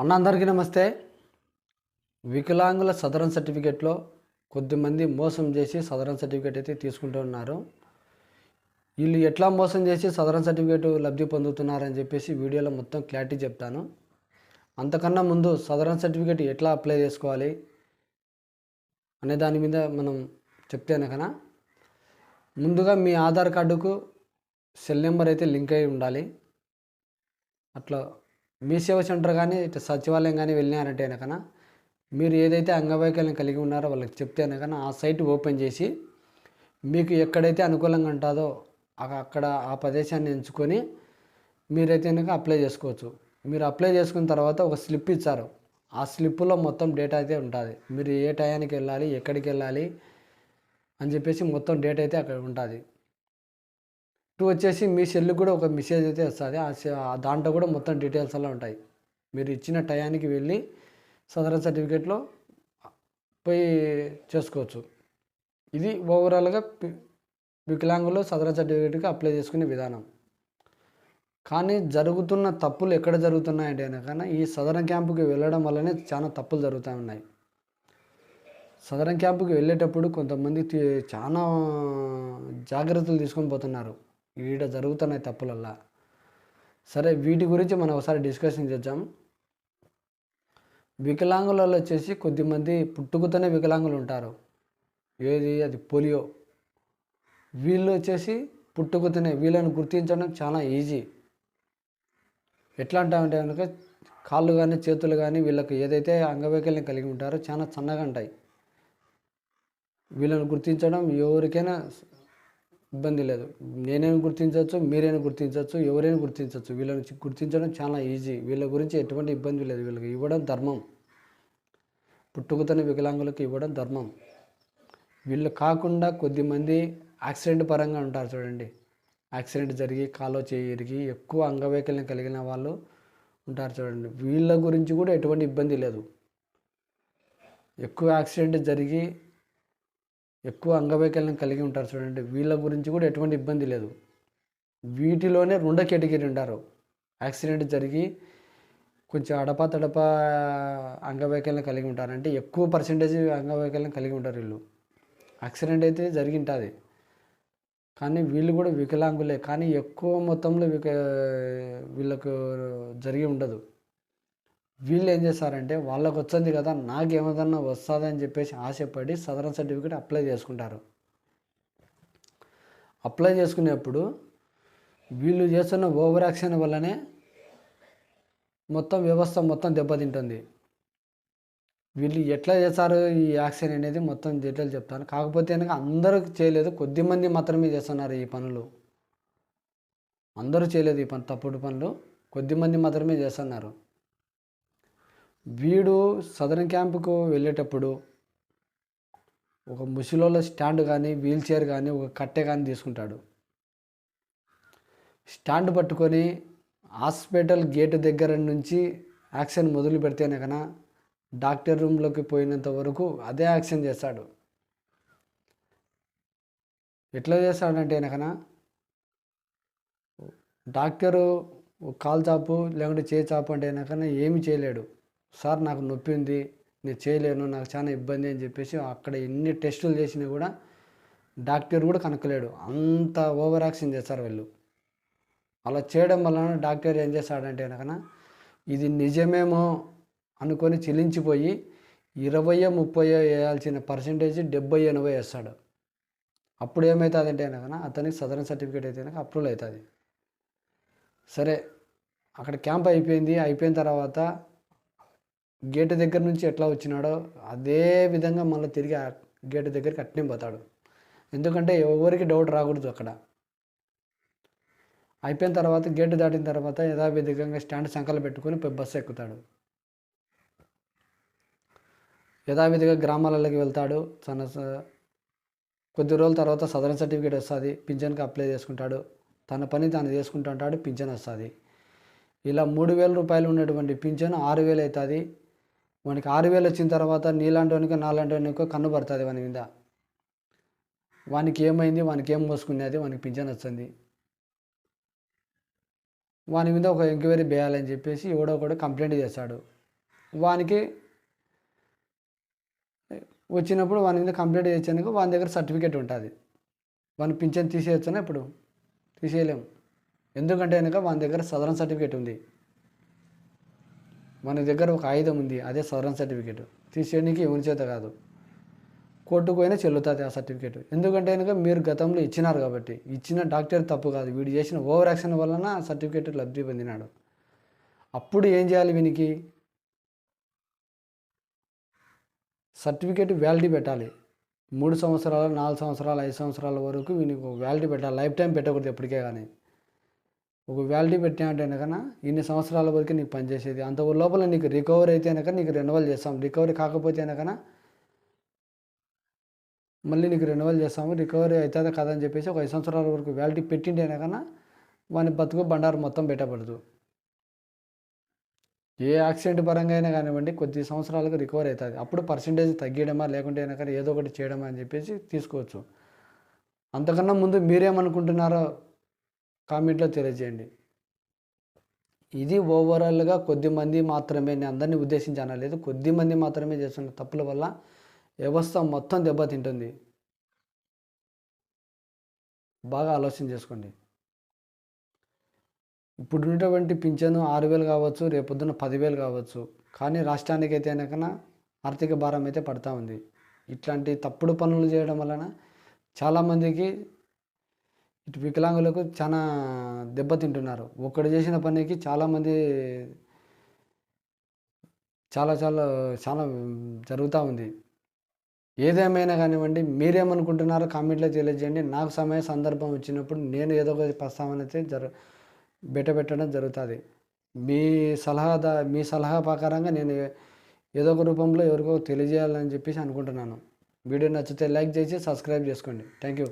అన్న అందరికీ నమస్తే. వికలాంగుల సదరన్ సర్టిఫికేట్లో కొద్దిమంది మోసం చేసి సదరన్ సర్టిఫికేట్ అయితే తీసుకుంటూ ఉన్నారు. వీళ్ళు ఎట్లా మోసం చేసి సదరన్ సర్టిఫికేట్ లబ్ధి పొందుతున్నారని చెప్పేసి వీడియోలో మొత్తం క్లారిటీ చెప్తాను. అంతకన్నా ముందు సదరన్ సర్టిఫికేట్ ఎట్లా అప్లై చేసుకోవాలి అనే దాని మీద మనం చెప్తేనే కదా ముందుగా మీ ఆధార్ కార్డుకు సెల్ నెంబర్ అయితే లింక్ అయి ఉండాలి. అట్లా మీ సేవ సెంటర్ కానీ ఇట్లా సచివాలయం కానీ వెళ్ళినారంటే కనుక మీరు ఏదైతే అంగవైకల్యం కలిగి ఉన్నారో వాళ్ళకి చెప్తే కనుక ఆ సైట్ ఓపెన్ చేసి మీకు ఎక్కడైతే అనుకూలంగా ఉంటుందో అక్కడ ఆ ప్రదేశాన్ని ఎంచుకొని మీరైతే కనుక అప్లై చేసుకోవచ్చు. మీరు అప్లై చేసుకున్న తర్వాత ఒక స్లిప్ ఇచ్చారు. ఆ స్లిప్లో మొత్తం డేటా అయితే ఉంటుంది. మీరు ఏ టయానికి వెళ్ళాలి ఎక్కడికి వెళ్ళాలి అని చెప్పేసి మొత్తం డేటా అయితే అక్కడ ఉంటుంది. టూ వచ్చేసి మీ సెల్కి కూడా ఒక మెసేజ్ అయితే వస్తుంది. ఆ సె- దాంట్లో కూడా మొత్తం డీటెయిల్స్ అలా ఉంటాయి. మీరు ఇచ్చిన టయానికి వెళ్ళి సదరన్ సర్టిఫికేట్లో పోయి చేసుకోవచ్చు. ఇది ఓవరాల్గా వికలాంగులు సదరన్ సర్టిఫికేట్కి అప్లై చేసుకునే విధానం. కానీ జరుగుతున్న తప్పులు ఎక్కడ జరుగుతున్నాయంటే కనుక ఈ సదరన్ క్యాంపుకి వెళ్ళడం వల్లనే చాలా తప్పులు జరుగుతూ ఉన్నాయి. సదరన్ క్యాంపుకి వెళ్ళేటప్పుడు కొంతమంది చాలా జాగ్రత్తలు తీసుకొని పోతున్నారు. ఈడ జరుగుతున్నాయి తప్పులల్లా. సరే వీటి గురించి మనం ఒకసారి డిస్కషన్ చేద్దాం. వికలాంగులలో వచ్చేసి కొద్దిమంది పుట్టుకతోనే వికలాంగులు ఉంటారు. ఏది? అది పోలియో. వీళ్ళు వచ్చేసి పుట్టుకతోనే వీళ్ళని గుర్తించడం చాలా ఈజీ. ఎట్లా అంటామంటే కనుక కాళ్ళు కానీ చేతులు కానీ వీళ్ళకి ఏదైతే అంగవైకల్యం కలిగి ఉంటారో చాలా సన్నగా ఉంటాయి. వీళ్ళని గుర్తించడం ఎవరికైనా ఇబ్బంది లేదు. నేనైనా గుర్తించవచ్చు మీరైనా గుర్తించవచ్చు ఎవరైనా గుర్తించవచ్చు వీళ్ళని గుర్తించడం చాలా ఈజీ. వీళ్ళ గురించి ఎటువంటి ఇబ్బంది లేదు. వీళ్ళకి ఇవ్వడం ధర్మం. పుట్టుకతోనే వికలాంగులకు ఇవ్వడం ధర్మం. వీళ్ళు కాకుండా కొద్దిమంది యాక్సిడెంట్ పరంగా ఉంటారు చూడండి. యాక్సిడెంట్ జరిగి కాలో చేయి ఎక్కువ అంగవైకల్యం కలిగిన వాళ్ళు ఉంటారు చూడండి. వీళ్ళ గురించి కూడా ఎటువంటి ఇబ్బంది లేదు. ఎక్కువ యాక్సిడెంట్ జరిగి ఎక్కువ అంగవైకల్యం కలిగి ఉంటారు చూడండి. వీళ్ళ గురించి కూడా ఎటువంటి ఇబ్బంది లేదు. వీటిలోనే రెండో కేటగిరీ ఉంటారు యాక్సిడెంట్ జరిగి కొంచెం అడపా తడప అంగవైకల్యం కలిగి ఉంటారు. అంటే ఎక్కువ పర్సంటేజ్ అంగవైకల్యం కలిగి ఉంటారు వీళ్ళు. యాక్సిడెంట్ అయితే జరిగి ఉంటుంది కానీ వీళ్ళు కూడా వికలాంగులే. కానీ ఎక్కువ మొత్తంలో విక వీళ్ళకు జరిగి ఉండదు. వీళ్ళు ఏం చేస్తారంటే వాళ్ళకు వచ్చింది కదా నాకేమదన్నా వస్తుందని చెప్పేసి ఆశపడి సదరన్ సర్టిఫికేట్ అప్లై చేసుకుంటారు. అప్లై చేసుకునేప్పుడు వీళ్ళు చేస్తున్న ఓవర్ యాక్షన్ వల్లనే మొత్తం వ్యవస్థ మొత్తం దెబ్బతింటుంది. వీళ్ళు ఎట్లా చేస్తారు ఈ యాక్షన్ అనేది మొత్తం డీటెయిల్ చెప్తాను. కాకపోతే కనుక అందరూ చేయలేదు కొద్దిమంది మాత్రమే చేస్తున్నారు ఈ పనులు. అందరూ చేయలేదు ఈ పని తప్పుడు పనులు. కొద్దిమంది మాత్రమే చేస్తున్నారు. వీడు సదరన్ క్యాంపుకు వెళ్ళేటప్పుడు ఒక ముసిలోల స్టాండ్ కానీ వీల్ చైర్ కానీ ఒక కట్టె కానీ తీసుకుంటాడు. స్టాండ్ పట్టుకొని హాస్పిటల్ గేటు దగ్గర నుంచి యాక్షన్ మొదలు పెడితేనే కన్నా డాక్టర్ రూమ్లోకి పోయినంత వరకు అదే యాక్షన్ చేస్తాడు. ఎట్లా చేస్తాడంటే కన్నా డాక్టరు ఒక కాలు చాపు లేకుంటే చేయి చాపు అంటే కన్నా ఏమి చేయలేడు. సార్ నాకు నొప్పి ఉంది నేను చేయలేను నాకు చాలా ఇబ్బంది అని చెప్పేసి అక్కడ ఎన్ని టెస్టులు చేసినా కూడా డాక్టర్ కూడా కనుక్కలేడు. అంత ఓవర్ యాక్షన్ చేస్తారు వీళ్ళు. అలా చేయడం వలన డాక్టర్ ఏం చేస్తాడంటే కనుక ఇది నిజమేమో అనుకొని చెల్లించిపోయి ఇరవయో ముప్పయో వేయాల్సిన పర్సంటేజ్ డెబ్బై ఎనభై వేస్తాడు. అప్పుడు ఏమవుతుందంటే కనుక అతనికి సదరన్ సర్టిఫికేట్ అయితే కనుక అప్రూవల్ అవుతుంది. సరే అక్కడ క్యాంప్ అయిపోయింది. అయిపోయిన తర్వాత గేటు దగ్గర నుంచి ఎట్లా వచ్చినాడో అదే విధంగా మళ్ళీ తిరిగి ఆ గేటు దగ్గరికి అట్నే పోతాడు. ఎందుకంటే ఎవరికి డౌట్ రాకూడదు అక్కడ. అయిపోయిన తర్వాత గేటు దాటిన తర్వాత యథావిధికంగా స్టాండ్ సంకలు పెట్టుకొని బస్సు ఎక్కుతాడు. యథావిధిగా గ్రామాలలోకి వెళ్తాడు. తన స- కొద్ది రోజుల తర్వాత సదరన్ సర్టిఫికేట్ వస్తుంది. పింఛన్కి అప్లై చేసుకుంటాడు. తన పని తాను చేసుకుంటుంటాడు పింఛన్ వస్తుంది. ఇలా మూడు వేల రూపాయలు ఉన్నటువంటి పింఛన్ ఆరు వేలు అవుతుంది. వానికి ఆరు వేలు వచ్చిన తర్వాత నీలాంటి వానికో నాలాంటి వానికో కన్ను పడుతుంది వాని మీద. వానికి ఏమైంది? వానికి ఏం మోసుకునేది వానికి పింఛన్ వస్తుంది. వాని మీద ఒక ఎంక్వైరీ చేయాలని చెప్పేసి ఎవడో ఒకడు కంప్లైంట్ చేశాడు. వానికి వచ్చినప్పుడు వాని మీద కంప్లైంట్ చేసేందుకు వాని దగ్గర సర్టిఫికేట్ ఉంటుంది. వాని పింఛన్ తీసేయచ్చునా ఇప్పుడు తీసేయలేము. ఎందుకంటే కనుక వాని దగ్గర సదరన్ సర్టిఫికేట్ ఉంది. మన దగ్గర ఒక ఆయుధం ఉంది అదే సవరణ సర్టిఫికేట్. తీసేయడానికి ఎవరి చేత కాదు. కోర్టుకు పోయినా చెల్లుతుంది ఆ సర్టిఫికేట్. ఎందుకంటే కనుక మీరు గతంలో ఇచ్చినారు కాబట్టి ఇచ్చిన డాక్టర్ తప్పు కాదు. వీడు చేసిన ఓవర్ యాక్షన్ వలన సర్టిఫికేట్ లబ్ధి పొందినాడు. అప్పుడు ఏం చేయాలి వీనికి? సర్టిఫికేట్ వ్యాలిటీ పెట్టాలి. మూడు సంవత్సరాలు నాలుగు సంవత్సరాలు ఐదు సంవత్సరాల వరకు వీనికి వ్యాలిటీ పెట్టాలి. లైఫ్ టైం పెట్టకూడదు ఎప్పటికే కానీ ఒక వ్యాలిటీ పెట్టినట్టే కనుక ఇన్ని సంవత్సరాల వరకు నీకు పనిచేసేది. అంత లోపల నీకు రికవర్ అయితే కనుక నీకు రెన్యువల్ చేస్తాం. రికవరీ కాకపోతే కనుక మళ్ళీ నీకు రెన్యువల్ చేస్తాము. రికవరీ అవుతుందా కదా అని చెప్పేసి ఒక ఐదు సంవత్సరాల వరకు వ్యాలిటీ పెట్టింటే కనుక వాని బతుకు బండారు మొత్తం పెట్టబడదు ఏ యాక్సిడెంట్ పరంగా అయినా కానివ్వండి కొద్ది సంవత్సరాలకు రికవర్ అవుతుంది అప్పుడు పర్సంటేజ్ తగ్గియడమా లేకుంటే కనుక ఏదో ఒకటి చేయడమా అని చెప్పేసి తీసుకోవచ్చు. అంతకన్నా ముందు మీరేమనుకుంటున్నారో కామెంట్లో తెలియజేయండి. ఇది ఓవరాల్గా కొద్ది మంది మాత్రమే నేను అందరినీ ఉద్దేశించి అనలేదు కొద్ది మంది మాత్రమే చేస్తున్న తప్పుల వల్ల వ్యవస్థ మొత్తం దెబ్బతింటుంది. బాగా ఆలోచన చేసుకోండి. ఇప్పుడు ఉన్నటువంటి పింఛను ఆరు వేలు కావచ్చు రేపొద్దున పదివేలు కావచ్చు కానీ రాష్ట్రానికి అయితే కనుక ఆర్థిక భారం అయితే పడతా ఉంది. ఇట్లాంటి తప్పుడు పనులు చేయడం వలన చాలామందికి ఇటు వికలాంగులకు చాలా దెబ్బతింటున్నారు ఒక్కడు చేసిన పనికి చాలామంది చాలా చాలా చాలా జరుగుతూ ఉంది. ఏదేమైనా కానివ్వండి మీరేమనుకుంటున్నారో కామెంట్లో తెలియజేయండి. నాకు సమయ సందర్భం వచ్చినప్పుడు నేను ఏదో ఒక ప్రస్తావన అయితే జరు బెట్టబెట్టడం జరుగుతుంది. మీ సలహా మీ సలహా ప్రకారంగా నేను ఏదో ఒక రూపంలో ఎవరికో తెలియజేయాలని చెప్పేసి అనుకుంటున్నాను. వీడియో నచ్చితే లైక్ చేసి సబ్స్క్రైబ్ చేసుకోండి. Thank you